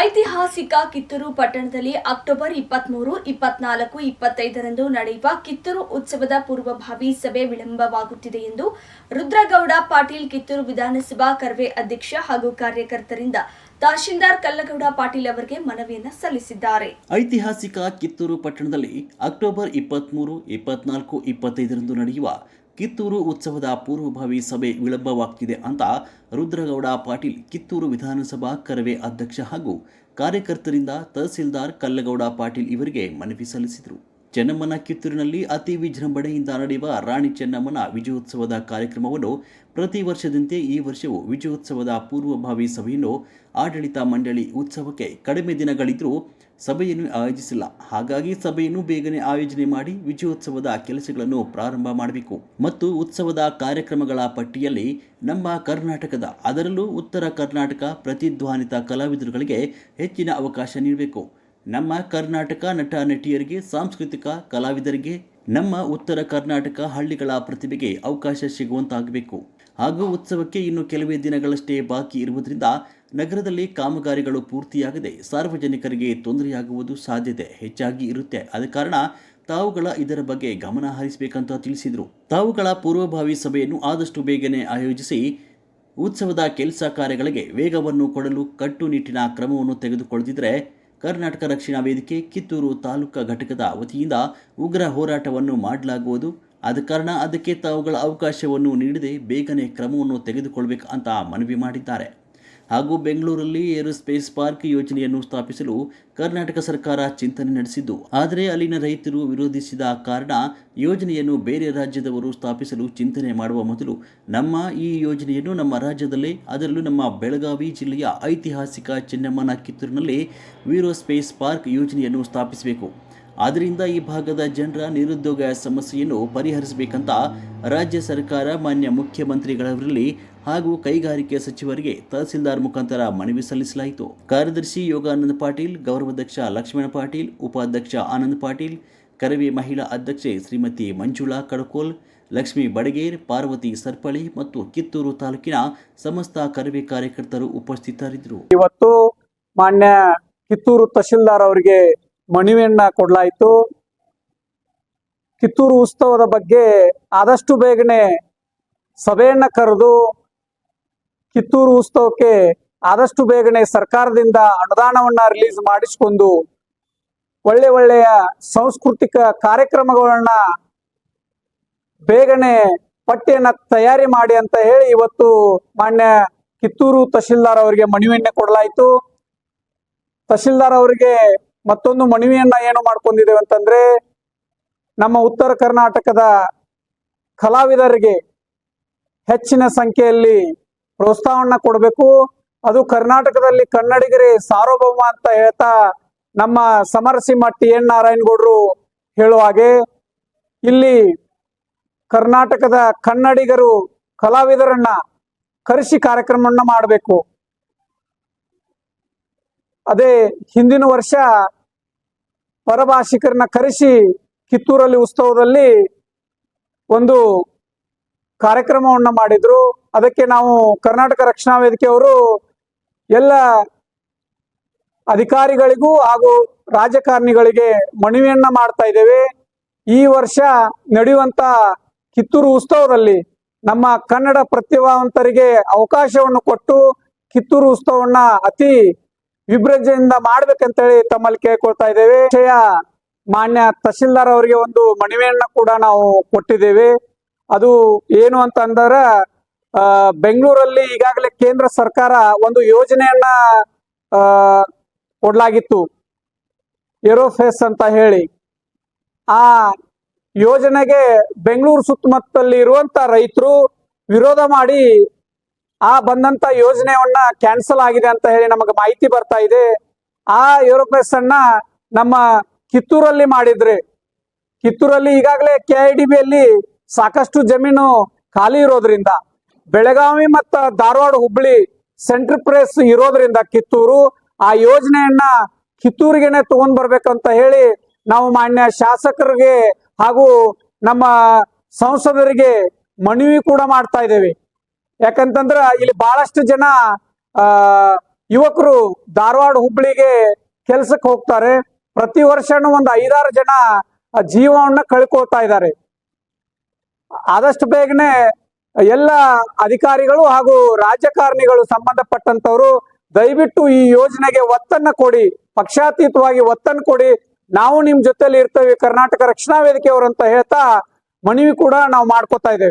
ಐತಿಹಾಸಿಕ ಕಿತ್ತೂರು ಪಟ್ಟಣದಲ್ಲಿ ಅಕ್ಟೋಬರ್ ಇಪ್ಪತ್ಮೂರು, ಇಪ್ಪತ್ನಾಲ್ಕು, ಇಪ್ಪತ್ತೈದರಂದು ನಡೆಯುವ ಕಿತ್ತೂರು ಉತ್ಸವದ ಪೂರ್ವಭಾವಿ ಸಭೆ ವಿಳಂಬವಾಗುತ್ತಿದೆ ಎಂದು ರುದ್ರಗೌಡ ಪಾಟೀಲ್ ಕಿತ್ತೂರು ವಿಧಾನಸಭಾ ಕರ್ವೆ ಅಧ್ಯಕ್ಷ ಹಾಗೂ ಕಾರ್ಯಕರ್ತರಿಂದ ತಹಶೀಲ್ದಾರ್ ಕಲ್ಲಗೌಡ ಪಾಟೀಲ್ ಅವರಿಗೆ ಮನವಿಯನ್ನ ಸಲ್ಲಿಸಿದ್ದಾರೆ. ಐತಿಹಾಸಿಕ ಕಿತ್ತೂರು ಪಟ್ಟಣದಲ್ಲಿ ಅಕ್ಟೋಬರ್ ಇಪ್ಪತ್ಮೂರು, ಇಪ್ಪತ್ನಾಲ್ಕು, ಇಪ್ಪತ್ತೈದರಂದು ನಡೆಯುವ ಕಿತ್ತೂರು ಉತ್ಸವದ ಪೂರ್ವಭಾವಿ ಸಭೆ ವಿಳಂಬವಾಗ್ತಿದೆ ಅಂತ ರುದ್ರಗೌಡ ಪಾಟೀಲ್ ಕಿತ್ತೂರು ವಿಧಾನಸಭಾ ಕರವೇ ಅಧ್ಯಕ್ಷ ಹಾಗೂ ಕಾರ್ಯಕರ್ತರಿಂದ ತಹಸೀಲ್ದಾರ್ ಕಲ್ಲಗೌಡ ಪಾಟೀಲ್ ಇವರಿಗೆ ಮನವಿ ಸಲ್ಲಿಸಿದರು. ಚೆನ್ನಮ್ಮನ ಕಿತ್ತೂರಿನಲ್ಲಿ ಅತಿ ವಿಜೃಂಭಣೆಯಿಂದ ನಡೆಯುವ ರಾಣಿ ಚೆನ್ನಮ್ಮನ ವಿಜಯೋತ್ಸವದ ಕಾರ್ಯಕ್ರಮವನ್ನು ಪ್ರತಿ ವರ್ಷದಂತೆ ಈ ವರ್ಷವೂ ವಿಜಯೋತ್ಸವದ ಪೂರ್ವಭಾವಿ ಸಭೆಯನ್ನು ಆಡಳಿತ ಮಂಡಳಿ ಉತ್ಸವಕ್ಕೆ ಕಡಿಮೆ ದಿನಗಳಿದ್ದರೂ ಸಭೆಯನ್ನು ಆಯೋಜಿಸಿಲ್ಲ. ಹಾಗಾಗಿ ಸಭೆಯನ್ನು ಬೇಗನೆ ಆಯೋಜನೆ ಮಾಡಿ ವಿಜಯೋತ್ಸವದ ಕೆಲಸಗಳನ್ನು ಪ್ರಾರಂಭ ಮಾಡಬೇಕು. ಮತ್ತು ಉತ್ಸವದ ಕಾರ್ಯಕ್ರಮಗಳ ಪಟ್ಟಿಯಲ್ಲಿ ನಮ್ಮ ಕರ್ನಾಟಕದ, ಅದರಲ್ಲೂ ಉತ್ತರ ಕರ್ನಾಟಕ ಪ್ರತಿಧ್ವಾನಿತ ಕಲಾವಿದರುಗಳಿಗೆ ಹೆಚ್ಚಿನ ಅವಕಾಶ ನೀಡಬೇಕು. ನಮ್ಮ ಕರ್ನಾಟಕ ನಟ ನಟಿಯರಿಗೆ, ಸಾಂಸ್ಕೃತಿಕ ಕಲಾವಿದರಿಗೆ, ನಮ್ಮ ಉತ್ತರ ಕರ್ನಾಟಕ ಹಳ್ಳಿಗಳ ಪ್ರತಿಭೆಗೆ ಅವಕಾಶ ಸಿಗುವಂತಾಗಬೇಕು. ಹಾಗೂ ಉತ್ಸವಕ್ಕೆ ಇನ್ನು ಕೆಲವೇ ದಿನಗಳಷ್ಟೇ ಬಾಕಿ ಇರುವುದರಿಂದ ನಗರದಲ್ಲಿ ಕಾಮಗಾರಿಗಳು ಪೂರ್ತಿಯಾಗದೆ ಸಾರ್ವಜನಿಕರಿಗೆ ತೊಂದರೆಯಾಗುವುದು ಸಾಧ್ಯತೆ ಹೆಚ್ಚಾಗಿ ಇರುತ್ತೆ. ಆದ ಕಾರಣ ತಾವುಗಳ ಇದರ ಬಗ್ಗೆ ಗಮನ ಹರಿಸಬೇಕಂತ ತಿಳಿಸಿದರು. ತಾವುಗಳ ಪೂರ್ವಭಾವಿ ಸಭೆಯನ್ನು ಆದಷ್ಟು ಬೇಗನೆ ಆಯೋಜಿಸಿ ಉತ್ಸವದ ಕೆಲಸ ಕಾರ್ಯಗಳಿಗೆ ವೇಗವನ್ನು ಕೊಡಲು ಕಟ್ಟುನಿಟ್ಟಿನ ಕ್ರಮವನ್ನು ತೆಗೆದುಕೊಳ್ಳದಿದ್ದರೆ ಕರ್ನಾಟಕ ರಕ್ಷಣಾ ವೇದಿಕೆ ಕಿತ್ತೂರು ತಾಲೂಕಾ ಘಟಕದ ವತಿಯಿಂದ ಉಗ್ರ ಹೋರಾಟವನ್ನು ಮಾಡಲಾಗುವುದು. ಆದ ಕಾರಣ ಅದಕ್ಕೆ ತಾವುಗಳ ಅವಕಾಶವನ್ನು ನೀಡದೆ ಬೇಗನೆ ಕ್ರಮವನ್ನು ತೆಗೆದುಕೊಳ್ಳಬೇಕು ಅಂತ ಮನವಿ ಮಾಡಿದ್ದಾರೆ. ಹಾಗೂ ಬೆಂಗಳೂರಲ್ಲಿ ಏರೋಸ್ಪೇಸ್ ಪಾರ್ಕ್ ಯೋಜನೆಯನ್ನು ಸ್ಥಾಪಿಸಲು ಕರ್ನಾಟಕ ಸರ್ಕಾರ ಚಿಂತನೆ ನಡೆಸಿದ್ದು, ಆದರೆ ಅಲ್ಲಿನ ರೈತರು ವಿರೋಧಿಸಿದ ಕಾರಣ ಯೋಜನೆಯನ್ನು ಬೇರೆ ರಾಜ್ಯದವರು ಸ್ಥಾಪಿಸಲು ಚಿಂತನೆ ಮಾಡುವ ಮೊದಲು ನಮ್ಮ ಈ ಯೋಜನೆಯನ್ನು ನಮ್ಮ ರಾಜ್ಯದಲ್ಲೇ, ಅದರಲ್ಲೂ ನಮ್ಮ ಬೆಳಗಾವಿ ಜಿಲ್ಲೆಯ ಐತಿಹಾಸಿಕ ಚೆನ್ನಮ್ಮನ ಕಿತ್ತೂರಿನಲ್ಲಿ ವೀರೋಸ್ಪೇಸ್ ಪಾರ್ಕ್ ಯೋಜನೆಯನ್ನು ಸ್ಥಾಪಿಸಬೇಕು. ಆದ್ದರಿಂದ ಈ ಭಾಗದ ಜನರ ನಿರುದ್ಯೋಗ ಸಮಸ್ಯೆಯನ್ನು ಪರಿಹರಿಸಬೇಕಂತ ರಾಜ್ಯ ಸರ್ಕಾರ, ಮಾನ್ಯ ಮುಖ್ಯಮಂತ್ರಿಗಳವರಲ್ಲಿ ಹಾಗೂ ಕೈಗಾರಿಕೆ ಸಚಿವರಿಗೆ ತಹಸೀಲ್ದಾರ್ ಮುಖಾಂತರ ಮನವಿ ಸಲ್ಲಿಸಲಾಯಿತು. ಕಾರ್ಯದರ್ಶಿ ಯೋಗಾನಂದ ಪಾಟೀಲ್ ಗೌರವಾಧ್ಯಕ್ಷ ಲಕ್ಷ್ಮಣ ಪಾಟೀಲ್, ಉಪಾಧ್ಯಕ್ಷ ಆನಂದ್ ಪಾಟೀಲ್, ಕರವಿ ಮಹಿಳಾ ಅಧ್ಯಕ್ಷೆ ಶ್ರೀಮತಿ ಮಂಜುಳಾ ಕಡಕೋಲ್, ಲಕ್ಷ್ಮೀ ಬಡಗೇರ್, ಪಾರ್ವತಿ ಸರ್ಪಳಿ ಮತ್ತು ಕಿತ್ತೂರು ತಾಲೂಕಿನ ಸಮಸ್ತ ಕರವಿ ಕಾರ್ಯಕರ್ತರು ಉಪಸ್ಥಿತರಿದ್ದರು. ಇವತ್ತು ಮಾನ್ಯ ಕಿತ್ತೂರು ತಹಶೀಲ್ದಾರ್ ಅವರಿಗೆ ಮನವಿಯನ್ನ ಕೊಡಲಾಯಿತು. ಕಿತ್ತೂರು ಉತ್ಸವದ ಬಗ್ಗೆ ಆದಷ್ಟು ಬೇಗನೆ ಸಭೆಯನ್ನ ಕರೆದು ಕಿತ್ತೂರು ಉತ್ಸವಕ್ಕೆ ಆದಷ್ಟು ಬೇಗನೆ ಸರ್ಕಾರದಿಂದ ಅನುದಾನವನ್ನ ರಿಲೀಸ್ ಮಾಡಿಸಿಕೊಂಡು ಒಳ್ಳೆ ಒಳ್ಳೆಯ ಸಾಂಸ್ಕೃತಿಕ ಕಾರ್ಯಕ್ರಮಗಳನ್ನ ಬೇಗನೆ ಪಟ್ಟಿಯನ್ನ ತಯಾರಿ ಮಾಡಿ ಅಂತ ಹೇಳಿ ಇವತ್ತು ಮಾನ್ಯ ಕಿತ್ತೂರು ತಹಶೀಲ್ದಾರ್ ಅವರಿಗೆ ಮನವಿಯನ್ನ ಕೊಡಲಾಯಿತು. ತಹಶೀಲ್ದಾರ್ ಅವರಿಗೆ ಮತ್ತೊಂದು ಮನವಿಯನ್ನ ಏನು ಮಾಡ್ಕೊಂಡಿದ್ದೇವೆ ಅಂತಂದ್ರೆ, ನಮ್ಮ ಉತ್ತರ ಕರ್ನಾಟಕದ ಕಲಾವಿದರಿಗೆ ಹೆಚ್ಚಿನ ಸಂಖ್ಯೆಯಲ್ಲಿ ಪ್ರೋತ್ಸಾಹವನ್ನ ಕೊಡಬೇಕು. ಅದು ಕರ್ನಾಟಕದಲ್ಲಿ ಕನ್ನಡಿಗರೇ ಸಾರ್ವಭೌಮ ಅಂತ ಹೇಳ್ತಾ ನಮ್ಮ ಸಮರಸಿಂಹ ಟಿ ಎನ್ ನಾರಾಯಣಗೌಡರು ಹೇಳುವ ಹಾಗೆ, ಇಲ್ಲಿ ಕರ್ನಾಟಕದ ಕನ್ನಡಿಗರು ಕಲಾವಿದರನ್ನ ಕರೆಸಿ ಕಾರ್ಯಕ್ರಮವನ್ನ ಮಾಡಬೇಕು. ಅದೇ ಹಿಂದಿನ ವರ್ಷ ಪರಭಾಷಿಕರನ್ನ ಕರೆಸಿ ಕಿತ್ತೂರಲ್ಲಿ ಉತ್ಸವದಲ್ಲಿ ಒಂದು ಕಾರ್ಯಕ್ರಮವನ್ನ ಮಾಡಿದ್ರು. ಅದಕ್ಕೆ ನಾವು ಕರ್ನಾಟಕ ರಕ್ಷಣಾ ವೇದಿಕೆಯವರು ಎಲ್ಲ ಅಧಿಕಾರಿಗಳಿಗೂ ಹಾಗೂ ರಾಜಕಾರಣಿಗಳಿಗೆ ಮನವಿಯನ್ನ ಮಾಡ್ತಾ ಇದ್ದೇವೆ. ಈ ವರ್ಷ ನಡೆಯುವಂತ ಕಿತ್ತೂರು ಉತ್ಸವದಲ್ಲಿ ನಮ್ಮ ಕನ್ನಡ ಪ್ರತಿಭಾವಂತರಿಗೆ ಅವಕಾಶವನ್ನು ಕೊಟ್ಟು ಕಿತ್ತೂರು ಉತ್ಸವವನ್ನ ಅತಿ ವಿಭ್ರಜೆಯಿಂದ ಮಾಡ್ಬೇಕಂತೇಳಿ ತಮ್ಮಲ್ಲಿ ಕೇಳ್ಕೊಳ್ತಾ ಇದ್ದೇವೆ. ವಿಷಯ ಮಾನ್ಯ ತಹಶೀಲ್ದಾರ್ ಅವರಿಗೆ ಒಂದು ಮನವಿಯನ್ನ ಕೂಡ ನಾವು ಕೊಟ್ಟಿದ್ದೇವೆ. ಅದು ಏನು ಅಂತ ಅಂದ್ರ ಆ, ಬೆಂಗಳೂರಲ್ಲಿ ಈಗಾಗಲೇ ಕೇಂದ್ರ ಸರ್ಕಾರ ಒಂದು ಯೋಜನೆಯನ್ನ ಕೊಡ್ಲಾಗಿತ್ತು. ಏರೋಫೇಸ್ ಅಂತ ಹೇಳಿ. ಆ ಯೋಜನೆಗೆ ಬೆಂಗಳೂರು ಸುತ್ತಮುತ್ತಲ್ಲಿ ಇರುವಂತ ರೈತರು ವಿರೋಧ ಮಾಡಿ ಆ ಬಂದಂತ ಯೋಜನೆಯನ್ನ ಕ್ಯಾನ್ಸಲ್ ಆಗಿದೆ ಅಂತ ಹೇಳಿ ನಮಗೆ ಮಾಹಿತಿ ಬರ್ತಾ ಇದೆ. ಆ ಏರೋಪ್ಲೇಸ್ ಅನ್ನ ನಮ್ಮ ಕಿತ್ತೂರಲ್ಲಿ ಮಾಡಿದ್ರೆ, ಕಿತ್ತೂರಲ್ಲಿ ಈಗಾಗಲೇ ಕೆ ಐ ಡಿ ಬಿಯಲ್ಲಿ ಸಾಕಷ್ಟು ಜಮೀನು ಖಾಲಿ ಇರೋದ್ರಿಂದ, ಬೆಳಗಾವಿ ಮತ್ತ ಧಾರವಾಡ ಹುಬ್ಬಳ್ಳಿ ಸೆಂಟ್ರ್ ಪ್ರೆಸ್ ಇರೋದ್ರಿಂದ ಕಿತ್ತೂರು, ಆ ಯೋಜನೆಯನ್ನ ಕಿತ್ತೂರಿಗೆನೆ ತಗೊಂಡ್ ಬರ್ಬೇಕಂತ ಹೇಳಿ ನಾವು ಮಾನ್ಯ ಶಾಸಕರಿಗೆ ಹಾಗೂ ನಮ್ಮ ಸಂಸದರಿಗೆ ಮನವಿ ಕೂಡ ಮಾಡ್ತಾ ಇದ್ದೇವೆ. ಯಾಕಂತಂದ್ರ ಇಲ್ಲಿ ಬಹಳಷ್ಟು ಜನ, ಆ, ಯುವಕರು ಧಾರವಾಡ ಹುಬ್ಳಿಗೆ ಕೆಲ್ಸಕ್ಕೆ ಹೋಗ್ತಾರೆ. ಪ್ರತಿ ವರ್ಷನೂ ಒಂದು ಐದಾರು ಜನ ಜೀವವನ್ನ ಕಳ್ಕೊಳ್ತಾ ಇದ್ದಾರೆ. ಆದಷ್ಟು ಬೇಗನೆ ಎಲ್ಲ ಅಧಿಕಾರಿಗಳು ಹಾಗೂ ರಾಜಕಾರಣಿಗಳು ಸಂಬಂಧಪಟ್ಟಂತವರು ದಯವಿಟ್ಟು ಈ ಯೋಜನೆಗೆ ಒತ್ತನ್ನ ಕೊಡಿ, ಪಕ್ಷಾತೀತವಾಗಿ ಒತ್ತನ್ನು ಕೊಡಿ. ನಾವು ನಿಮ್ ಜೊತೆಲಿ ಇರ್ತೇವೆ ಕರ್ನಾಟಕ ರಕ್ಷಣಾ ವೇದಿಕೆಯವರು ಅಂತ ಹೇಳ್ತಾ ಮನವಿ ಕೂಡ ನಾವು ಮಾಡ್ಕೋತಾ ಇದ್ದೇವೆ.